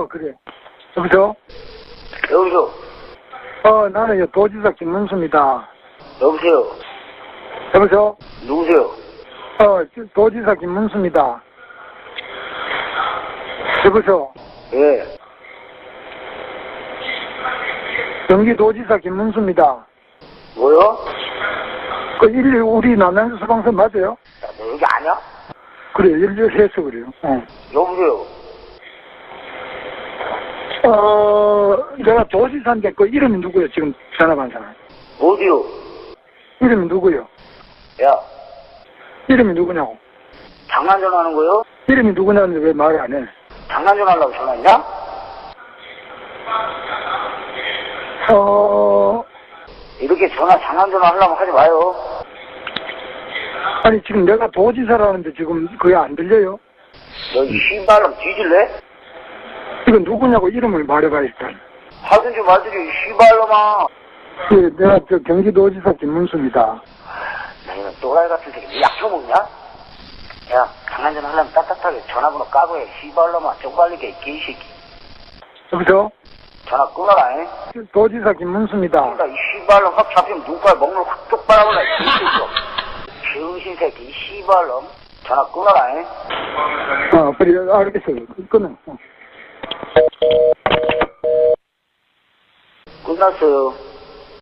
어, 그래. 여보세요? 여보세요? 어, 나는 요 도지사 김문수입니다. 여보세요? 여보세요? 누구세요? 어, 저- 도지사 김문수입니다. 여보세요? 예. 경기도지사 김문수입니다. 뭐요? 그 일일 우리 남양주 소방서 맞아요? 야, 너 여기 아냐? 그래, 일일해서 그래요. 어. 여보세요? 어, 내가 도지사인데 그 이름이 누구예요? 지금 전화 받은 사람. 어디요? 이름이 누구예요? 야, 이름이 누구냐고. 장난 전화하는 거요? 이름이 누구냐는데 왜 말을 안 해? 장난 전화하려고 전화했냐? 어, 이렇게 전화, 장난 전화 하려면 하지 마요. 아니 지금 내가 도지사라는데 지금 그게 안 들려요? 너이 씨발놈 뒤질래? 이건 누구냐고 이름을 말해봐 일단. 하든지 말든지 이 씨발놈아. 예, 내가 저 경기도지사 김문수입니다. 나 이런 또라이 같은 새끼 너 약초 먹냐? 야, 장난 전화 하려면 따뜻하게 전화번호 까고 해. 씨발놈아, 쪽발리게 이 개새끼. 여보세요? 전화 끊어라, 잉? 도지사 김문수입니다. 나이 씨발놈 확 잡히면 눈깔 먹는 확 쪽발라볼라, 이 개새끼. 병신 새끼, 이 씨발놈. 전화 끊어라, 잉? 어, 그래, 알겠어요. 끊어. 어. 끝났어요.